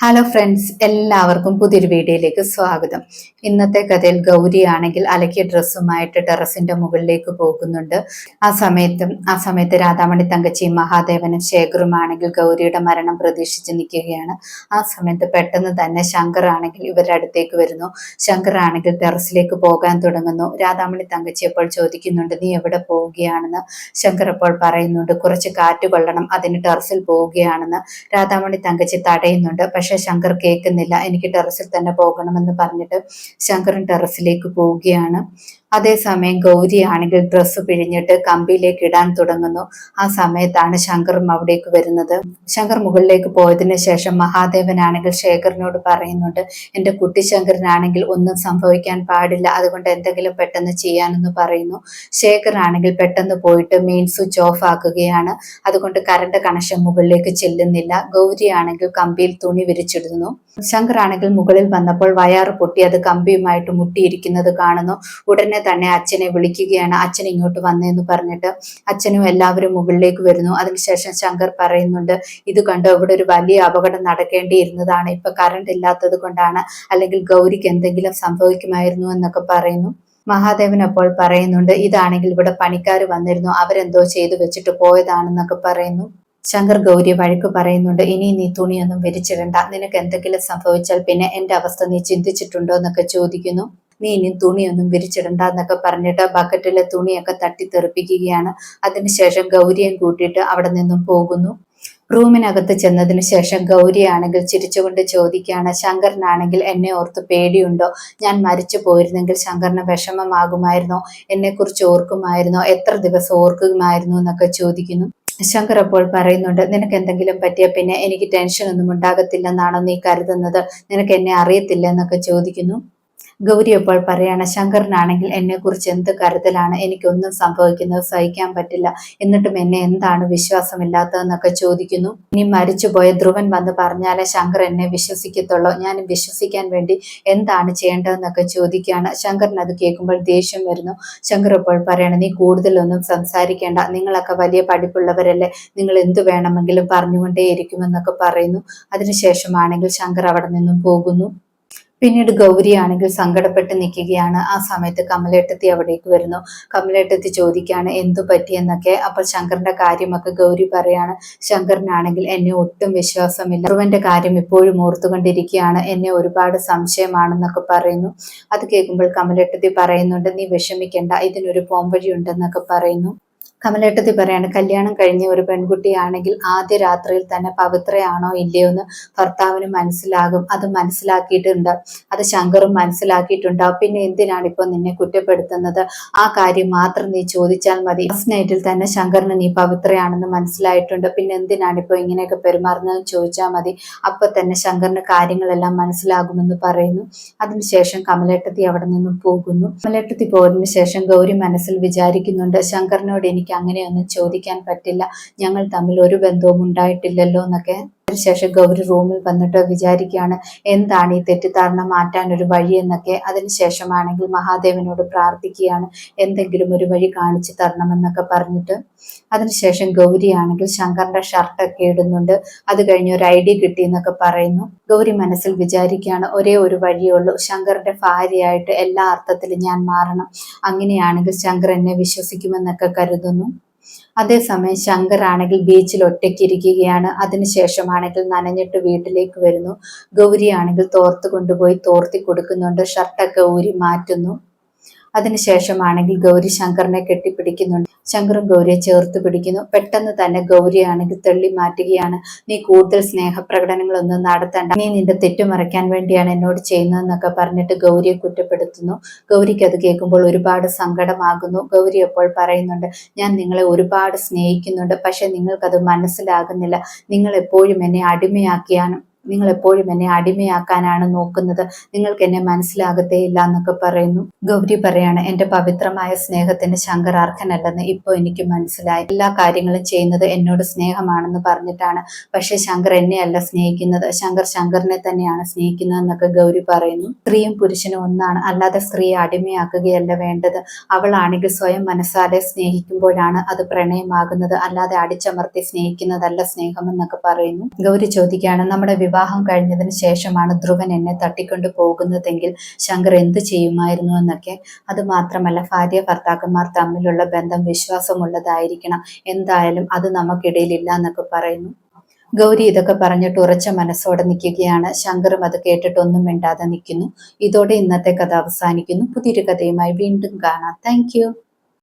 Hello friends എല്ലാവർക്കും പുതിയൊരു വീഡിയോയിലേക്ക് സ്വാഗതം. ഇന്നത്തെ കഥയിൽ ഗൗരി ആണെങ്കിൽ അലക്കിയ ഡ്രസ്സുമായിട്ട് ടെറസിന്റെ മുകളിലേക്ക് പോകുന്നുണ്ട്. ആ സമയത്ത് ആ സമയത്ത് രാധാമണി തങ്കച്ചിയും മഹാദേവനും ശേഖറും ആണെങ്കിൽ ഗൗരിയുടെ മരണം പ്രതീക്ഷിച്ച് നിൽക്കുകയാണ്. ആ സമയത്ത് പെട്ടെന്ന് തന്നെ ശങ്കർ ആണെങ്കിൽ ഇവരുടെ അടുത്തേക്ക് വരുന്നു. ശങ്കർ ആണെങ്കിൽ ടെറസിലേക്ക് പോകാൻ തുടങ്ങുന്നു. രാധാമണി തങ്കച്ചി അപ്പോൾ ചോദിക്കുന്നുണ്ട് നീ എവിടെ പോവുകയാണെന്ന്? ശങ്കർ അപ്പോൾ പറയുന്നുണ്ട് കുറച്ച് കാറ്റ് കൊള്ളണം അതിന് ടെറസിൽ പോവുകയാണെന്ന്. രാധാമണി തങ്കച്ചി തടയുന്നുണ്ട്. പക്ഷെ ശങ്കർ കേൾക്കുന്നില്ല. എനിക്ക് ടെറസിൽ തന്നെ പോകണമെന്ന് പറഞ്ഞിട്ട് ശങ്കറും ടെറസിലേക്ക് പോവുകയാണ്. അതേസമയം ഗൗരി ആണെങ്കിൽ ഡ്രസ്സ് പിഴിഞ്ഞിട്ട് കമ്പിയിലേക്ക് ഇടാൻ തുടങ്ങുന്നു. ആ സമയത്താണ് ശങ്കറും അവിടേക്ക് വരുന്നത്. ശങ്കർ മുകളിലേക്ക് പോയതിനു ശേഷം മഹാദേവനാണെങ്കിൽ ശേഖറിനോട് പറയുന്നുണ്ട് എന്റെ കുട്ടി ശങ്കരനാണെങ്കിൽ ഒന്നും സംഭവിക്കാൻ പാടില്ല. അതുകൊണ്ട് എന്തെങ്കിലും പെട്ടെന്ന് ചെയ്യാനെന്ന് പറയുന്നു. ശേഖർ ആണെങ്കിൽ പെട്ടെന്ന് പോയിട്ട് മെയിൻ സ്വിച്ച് ഓഫ് ആക്കുകയാണ്. അതുകൊണ്ട് കറണ്ട് കണക്ഷൻ മുകളിലേക്ക് ചെല്ലുന്നില്ല. ഗൗരി ആണെങ്കിൽ കമ്പിയിൽ തുണി വിരിച്ചിടുന്നു. ശങ്കർ ആണെങ്കിൽ മുകളിൽ വന്നപ്പോൾ വയറ് പൊട്ടി അത് കമ്പിയുമായിട്ട് മുട്ടിയിരിക്കുന്നത് കാണുന്നു. ഉടനെ തന്നെ അച്ഛനെ വിളിക്കുകയാണ്. അച്ഛൻ ഇങ്ങോട്ട് വന്നതെന്ന് പറഞ്ഞിട്ട് അച്ഛനും എല്ലാവരും മുകളിലേക്ക് വരുന്നു. അതിനുശേഷം ശങ്കർ പറയുന്നുണ്ട് ഇത് കണ്ടോ ഇവിടെ ഒരു വലിയ അപകടം നടക്കേണ്ടിയിരുന്നതാണ്. ഇപ്പൊ കറണ്ട് ഇല്ലാത്തത് കൊണ്ടാണ്. അല്ലെങ്കിൽ ഗൗരിക്ക് എന്തെങ്കിലും സംഭവിക്കുമായിരുന്നു എന്നൊക്കെ പറയുന്നു. മഹാദേവൻ അപ്പോൾ പറയുന്നുണ്ട് ഇതാണെങ്കിൽ ഇവിടെ പണിക്കാർ വന്നിരുന്നു. അവരെന്തോ ചെയ്തു വെച്ചിട്ട് പോയതാണെന്നൊക്കെ പറയുന്നു. ശങ്കർ ഗൗരി വഴക്ക് പറയുന്നുണ്ട് ഇനി നീ തുണിയൊന്നും വിരിച്ചിടണ്ട. നിനക്ക് എന്തെങ്കിലും സംഭവിച്ചാൽ പിന്നെ എന്റെ അവസ്ഥ നീ ചിന്തിച്ചിട്ടുണ്ടോ? എന്നൊക്കെ ചോദിക്കുന്നു. നീ ഇനി തുണിയൊന്നും വിരിച്ചിടണ്ട എന്നൊക്കെ പറഞ്ഞിട്ട് ബക്കറ്റിലെ തുണിയൊക്കെ തട്ടിത്തെറിപ്പിക്കുകയാണ് അതിനുശേഷം ഗൗരിയും കൂട്ടിയിട്ട് അവിടെ നിന്നും പോകുന്നു. റൂമിനകത്ത് ചെന്നതിന് ശേഷം ഗൗരിയാണെങ്കിൽ ചിരിച്ചുകൊണ്ട് ചോദിക്കുകയാണ് ശങ്കരനാണെങ്കിൽ എന്നെ ഓർത്ത് പേടിയുണ്ടോ? ഞാൻ മരിച്ചു പോയിരുന്നെങ്കിൽ ശങ്കറിന് വിഷമമാകുമായിരുന്നോ? എന്നെക്കുറിച്ച് ഓർക്കുമായിരുന്നോ? എത്ര ദിവസം ഓർക്കുമായിരുന്നു? എന്നൊക്കെ ചോദിക്കുന്നു. ശങ്കർ അപ്പോൾ പറയുന്നുണ്ട് നിനക്ക് എന്തെങ്കിലും പറ്റിയ പിന്നെ എനിക്ക് ടെൻഷൻ ഒന്നും ഉണ്ടാകത്തില്ലെന്നാണോ നീ കരുതുന്നത്? നിനക്ക് എന്നെ അറിയത്തില്ല എന്നൊക്കെ ചോദിക്കുന്നു. ഗൗരി അപ്പോൾ പറയാണ് ശങ്കറിനാണെങ്കിൽ എന്നെ കുറിച്ച് എന്ത് കരുതലാണ്? എനിക്കൊന്നും സംഭവിക്കുന്നത് സഹിക്കാൻ പറ്റില്ല. എന്നിട്ടും എന്നെ എന്താണ് വിശ്വാസമില്ലാത്തതെന്നൊക്കെ ചോദിക്കുന്നു. ഇനി മരിച്ചുപോയ ധ്രുവൻ വന്ന് പറഞ്ഞാലേ ശങ്കർ എന്നെ വിശ്വസിക്കത്തുള്ളൂ. ഞാൻ വിശ്വസിക്കാൻ വേണ്ടി എന്താണ് ചെയ്യേണ്ടതെന്നൊക്കെ ചോദിക്കുകയാണ്. ശങ്കറിന് അത് കേൾക്കുമ്പോൾ ദേഷ്യം വരുന്നു. ശങ്കർ ഇപ്പോൾ പറയണം നീ കൂടുതലൊന്നും സംസാരിക്കേണ്ട. നിങ്ങളൊക്കെ വലിയ പഠിപ്പുള്ളവരല്ലേ. നിങ്ങൾ എന്തു വേണമെങ്കിലും പറഞ്ഞുകൊണ്ടേയിരിക്കുമെന്നൊക്കെ പറയുന്നു. അതിനുശേഷമാണെങ്കിൽ ശങ്കർ അവിടെ നിന്നും പോകുന്നു. പിന്നീട് ഗൗരി ആണെങ്കിൽ സങ്കടപ്പെട്ട് നിൽക്കുകയാണ്. ആ സമയത്ത് കമലേട്ടത്തി അവിടേക്ക് വരുന്നു. കമലേട്ടത്തി ചോദിക്കുകയാണ് എന്തു പറ്റിയെന്നൊക്കെ അപ്പോൾ ശങ്കറിന്റെ കാര്യമൊക്കെ ഗൗരി പറയാണ്. ശങ്കറിനാണെങ്കിൽ എന്നെ ഒട്ടും വിശ്വാസമില്ല. ധ്രുവന്റെ കാര്യം ഇപ്പോഴും ഓർത്തുകൊണ്ടിരിക്കുകയാണ്. എന്നെ ഒരുപാട് സംശയമാണെന്നൊക്കെ പറയുന്നു. അത് കേൾക്കുമ്പോൾ കമലേട്ടത്തി പറയുന്നുണ്ട് നീ വിഷമിക്കേണ്ട. ഇതിനൊരു പോംവഴി ഉണ്ടെന്നൊക്കെ പറയുന്നു. കമലേട്ടത്തി പറയാണ് കല്യാണം കഴിഞ്ഞ ഒരു പെൺകുട്ടിയാണെങ്കിൽ ആദ്യ രാത്രിയിൽ തന്നെ പവിത്രയാണോ ഇല്ലയോ എന്ന് ഭർത്താവിന് മനസ്സിലാകും. അത് മനസ്സിലാക്കിയിട്ടുണ്ട്. അത് ശങ്കറും മനസ്സിലാക്കിയിട്ടുണ്ടാവും പിന്നെ എന്തിനാണ് ഇപ്പൊ നിന്നെ കുറ്റപ്പെടുത്തുന്നത്? ആ കാര്യം മാത്രം നീ ചോദിച്ചാൽ മതി. ഫസ്റ്റ് നൈറ്റിൽ തന്നെ ശങ്കറിന് നീ പവിത്രയാണെന്ന് മനസ്സിലായിട്ടുണ്ട്. പിന്നെ എന്തിനാണ് ഇപ്പൊ ഇങ്ങനെയൊക്കെ പെരുമാറുന്നതെന്ന് ചോദിച്ചാൽ മതി. അപ്പൊ തന്നെ ശങ്കറിന് കാര്യങ്ങളെല്ലാം മനസ്സിലാകുമെന്ന് പറയുന്നു. അതിനുശേഷം കമലേട്ടത്തി അവിടെ നിന്നും പോകുന്നു. കമലേട്ടത്തി പോയതിനു ശേഷം ഗൗരി മനസ്സിൽ വിചാരിക്കുന്നുണ്ട് ശങ്കറിനോട് എനിക്ക് എനിക്ക് അങ്ങനെയൊന്നും ചോദിക്കാൻ പറ്റില്ല. ഞങ്ങൾ തമ്മിൽ ഒരു ബന്ധവും ഉണ്ടായിട്ടില്ലല്ലോ എന്നൊക്കെ. അതിനുശേഷം ഗൗരി റൂമിൽ വന്നിട്ട് വിചാരിക്കുകയാണ് എന്താണ് ഈ തെറ്റിദ്ധാരണ മാറ്റാൻ ഒരു വഴി എന്നൊക്കെ. അതിനുശേഷമാണെങ്കിൽ മഹാദേവനോട് പ്രാർത്ഥിക്കുകയാണ് എന്തെങ്കിലും ഒരു വഴി കാണിച്ചു തരണമെന്നൊക്കെ പറഞ്ഞിട്ട്. അതിനുശേഷം ഗൗരിയാണെങ്കിൽ ശങ്കറിന്റെ ഷർട്ടൊക്കെ ഇടുന്നുണ്ട്. അത് കഴിഞ്ഞ് ഒരു ഐഡിയ കിട്ടി എന്നൊക്കെ പറയുന്നു. ഗൗരി മനസ്സിൽ വിചാരിക്കുകയാണ് ഒരേ ഒരു വഴിയുള്ളൂ ശങ്കറിന്റെ ഭാര്യയായിട്ട് എല്ലാ അർത്ഥത്തിലും ഞാൻ മാറണം. അങ്ങനെയാണെങ്കിൽ ശങ്കർ എന്നെ വിശ്വസിക്കുമെന്നൊക്കെ കരുതുന്നു. അതേസമയം ശങ്കർ ആണെങ്കിൽ ബീച്ചിൽ ഒറ്റയ്ക്ക് ഇരിക്കുകയാണ് അതിനുശേഷമാണെങ്കിൽ നനഞ്ഞിട്ട് വീട്ടിലേക്ക് വരുന്നു. ഗൗരി ആണെങ്കിൽ തോർത്ത് കൊണ്ടുപോയി തോർത്തി കൊടുക്കുന്നുണ്ട്. ഷർട്ടൊക്കെ ഊരി മാറ്റുന്നു. അതിനുശേഷമാണെങ്കിൽ ഗൗരി ശങ്കറിനെ കെട്ടിപ്പിടിക്കുന്നുണ്ട്. ശങ്കറും ഗൗരിയെ ചേർത്ത് പിടിക്കുന്നു. പെട്ടെന്ന് തന്നെ ഗൗരിയാണെങ്കിൽ തള്ളി മാറ്റുകയാണ്. നീ കൂടുതൽ സ്നേഹപ്രകടനങ്ങളൊന്നും നടത്തണ്ട. നീ നിന്റെ തെറ്റുമറയ്ക്കാൻ വേണ്ടിയാണ് എന്നോട് ചെയ്യുന്നതെന്നൊക്കെ പറഞ്ഞിട്ട് ഗൗരിയെ കുറ്റപ്പെടുത്തുന്നു. ഗൗരിക്ക് അത് കേൾക്കുമ്പോൾ ഒരുപാട് സങ്കടമാകുന്നു. ഗൗരി അപ്പോൾ പറയുന്നുണ്ട് ഞാൻ നിങ്ങളെ ഒരുപാട് സ്നേഹിക്കുന്നുണ്ട്. പക്ഷെ നിങ്ങൾക്കത് മനസ്സിലാകുന്നില്ല. നിങ്ങൾ എപ്പോഴും എന്നെ അടിമയാക്കിയാണ്. നിങ്ങൾ എപ്പോഴും എന്നെ അടിമയാക്കാനാണ് നോക്കുന്നത്. നിങ്ങൾക്ക് എന്നെ മനസ്സിലാകത്തേ ഇല്ല എന്നൊക്കെ പറയുന്നു. ഗൗരി പറയാണ് എന്റെ പവിത്രമായ സ്നേഹത്തിന് ശങ്കർ അർഹനല്ലെന്ന് ഇപ്പോൾ എനിക്ക് മനസ്സിലായി. എല്ലാ കാര്യങ്ങളും ചെയ്യുന്നത് എന്നോട് സ്നേഹമാണെന്ന് പറഞ്ഞിട്ടാണ്. പക്ഷെ ശങ്കർ എന്നെയല്ല സ്നേഹിക്കുന്നത്. ശങ്കർ ശങ്കറിനെ തന്നെയാണ് സ്നേഹിക്കുന്നത് എന്നൊക്കെ ഗൗരി പറയുന്നു. സ്ത്രീയും പുരുഷനും ഒന്നാണ്. അല്ലാതെ സ്ത്രീയെ അടിമയാക്കുകയല്ല വേണ്ടത്. അവളാണെങ്കിൽ സ്വയം മനസ്സാലെ സ്നേഹിക്കുമ്പോഴാണ് അത് പ്രണയമാകുന്നത്. അല്ലാതെ അടിച്ചമർത്തി സ്നേഹിക്കുന്നതല്ല സ്നേഹം എന്നൊക്കെ പറയുന്നു. ഗൗരി ചോദിക്കുകയാണ് നമ്മുടെ വിവാഹ വിവാഹം കഴിഞ്ഞതിന് ശേഷമാണ് ധ്രുവൻ എന്നെ തട്ടിക്കൊണ്ടു പോകുന്നതെങ്കിൽ ശങ്കർ എന്ത് ചെയ്യുമായിരുന്നു എന്നൊക്കെ. അത് മാത്രമല്ല ഭാര്യ ഭർത്താക്കന്മാർ തമ്മിലുള്ള ബന്ധം വിശ്വാസമുള്ളതായിരിക്കണം. എന്തായാലും അത് നമുക്കിടയിലില്ല എന്നൊക്കെ പറയുന്നു. ഗൗരി ഇതൊക്കെ പറഞ്ഞിട്ട് ഉറച്ച മനസ്സോടെ നിൽക്കുകയാണ്. ശങ്കറും അത് കേട്ടിട്ടൊന്നും മിണ്ടാതെ നിൽക്കുന്നു. ഇതോടെ ഇന്നത്തെ കഥ അവസാനിക്കുന്നു. പുതിയൊരു കഥയുമായി വീണ്ടും കാണാം. താങ്ക്